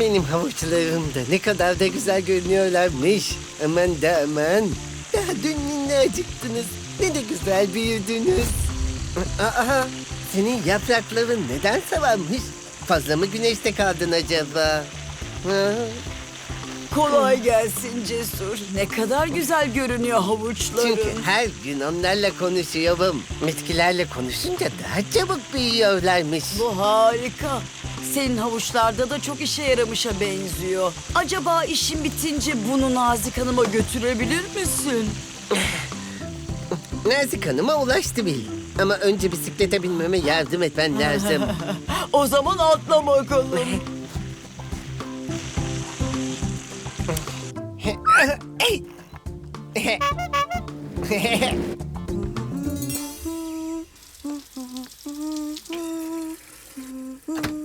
Benim havuçlarım da ne kadar da güzel görünüyorlarmış. Aman da aman. Daha dün ne acıktınız. Ne de güzel büyüdünüz. Aha, senin yaprakların neden sararmış? Fazla mı güneşte kaldın acaba? Ha? Kolay gelsin Cesur. Ne kadar güzel görünüyor havuçların. Çünkü her gün onlarla konuşuyorum. Bitkilerle konuşunca daha çabuk büyüyorlarmış. Bu harika. Senin havuçlarda da çok işe yaramışa benziyor. Acaba işin bitince bunu Nazik Hanım'a götürebilir misin? Nazik Hanım'a ulaştı bil. Ama önce bisiklete binmeme yardım etmen lazım. O zaman atla bakalım.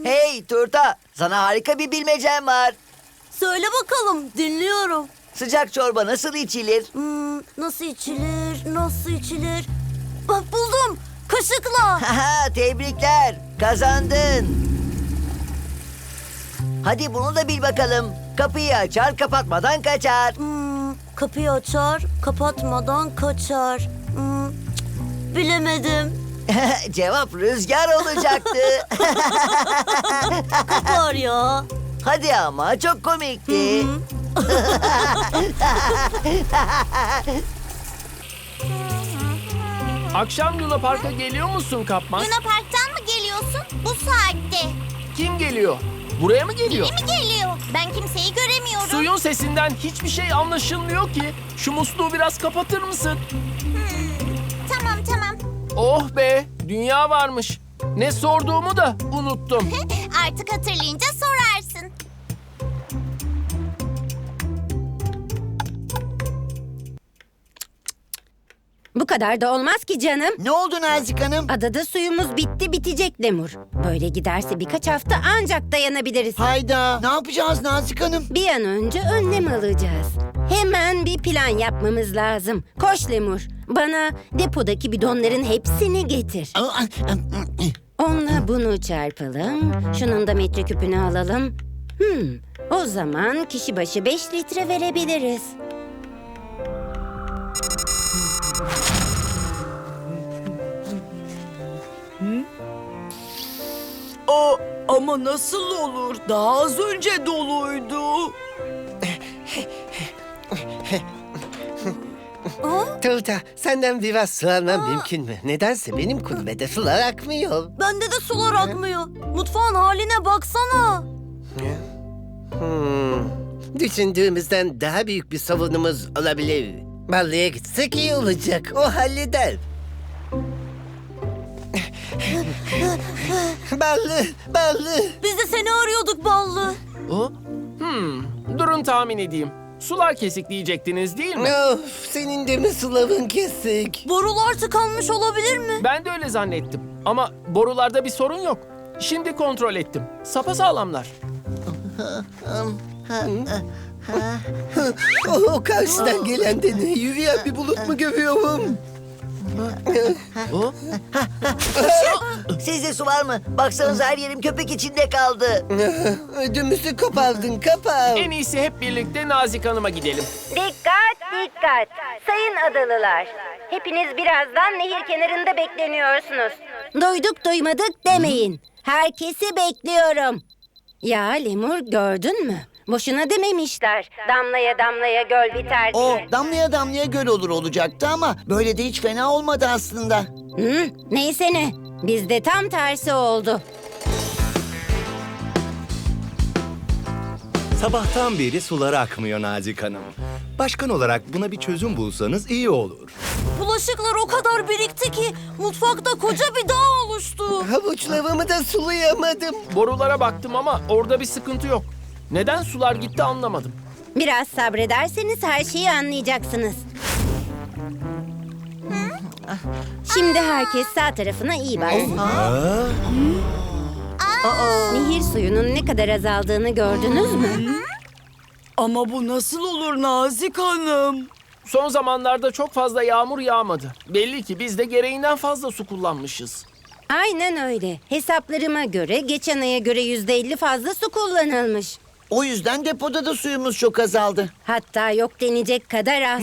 Hey Turta, sana harika bir bilmecem var. Söyle bakalım, dinliyorum. Sıcak çorba nasıl içilir? Hmm, nasıl içilir, nasıl içilir? Bak buldum, kaşıkla. Haha, tebrikler, kazandın. Hadi bunu da bil bakalım. Kapıyı açar, kapatmadan kaçar. Hmm, kapıyı açar, kapatmadan kaçar. Hmm, cık, bilemedim. Cevap rüzgar olacaktı. Kapar ya. Hadi ama çok komikti. Akşam Luna Park'a geliyor musun Kapmaz? Luna Park'tan mı geliyorsun? Bu saatte. Kim geliyor? Buraya mı geliyor? Biri mi geliyor? Ben kimseyi göremiyorum. Suyun sesinden hiçbir şey anlaşılmıyor ki. Şu musluğu biraz kapatır mısın? Tamam tamam. Oh be, dünya varmış. Ne sorduğumu da unuttum. Artık hatırlayınca sorarsın. Bu kadar da olmaz ki canım. ne oldu Nazik Hanım? Adada suyumuz bitti bitecek Lemur. Böyle giderse birkaç hafta ancak dayanabiliriz. Hayda, ne yapacağız Nazik Hanım? Bir an önce önlem alacağız. Hemen bir plan yapmamız lazım. Koş Lemur. Bana depodaki bidonların hepsini getir. Onunla bunu çarpalım. Şunun da metreküpünü alalım. Hmm, o zaman kişi başı 5 litre verebiliriz. O ama nasıl olur? Daha az önce doluydu. Tuğta, senden biraz su almam mümkün mü? Nedense benim kulübede sular akmıyor. Bende de sular akmıyor. Mutfağın haline baksana. Hmm. Düşündüğümüzden daha büyük bir sorunumuz olabilir. Ballı'ya gitsek iyi olacak. O halleder. Ballı, ballı. Biz de seni arıyorduk ballı. O? Hmm, durun tahmin edeyim. Sular kesik diyecektiniz değil mi? Of, senin de mi suların kesik? Borular tıkanmış olabilir mi? Ben de öyle zannettim. Ama borularda bir sorun yok. Şimdi kontrol ettim. Sapasağlamlar. Oh, o karşıdan gelen de ne? Yürüyen bir bulut mu görüyorum? O? Sizde su var mı? Baksanıza her yerim köpek içinde kaldı. Ödümüzü kopardın, kapat. En iyisi hep birlikte Nazik Hanım'a gidelim. Dikkat dikkat. Sayın adalılar. Hepiniz birazdan nehir kenarında bekleniyorsunuz. Duyduk duymadık demeyin. Herkesi bekliyorum. Ya Lemur gördün mü? Boşuna dememişler. Damlaya damlaya göl biter O diye. damlaya damlaya göl olur olacaktı ama böyle de hiç fena olmadı aslında. Hı, neyse ne. Bizde tam tersi oldu. Sabahtan beri suları akmıyor Nazik Hanım. Başkan olarak buna bir çözüm bulsanız iyi olur. Bulaşıklar o kadar birikti ki mutfakta koca bir dağ oluştu. Havuçlarımı da sulayamadım. Borulara baktım ama orada bir sıkıntı yok. Neden sular gitti anlamadım. Biraz sabrederseniz her şeyi anlayacaksınız. Şimdi herkes sağ tarafına iyi baksın. Nehir suyunun ne kadar azaldığını gördünüz mü? Ama bu nasıl olur Nazik Hanım? Son zamanlarda çok fazla yağmur yağmadı. Belli ki biz de gereğinden fazla su kullanmışız. Aynen öyle. Hesaplarıma göre geçen aya göre yüzde elli fazla su kullanılmış. O yüzden depoda da suyumuz çok azaldı. Hatta yok denecek kadar az.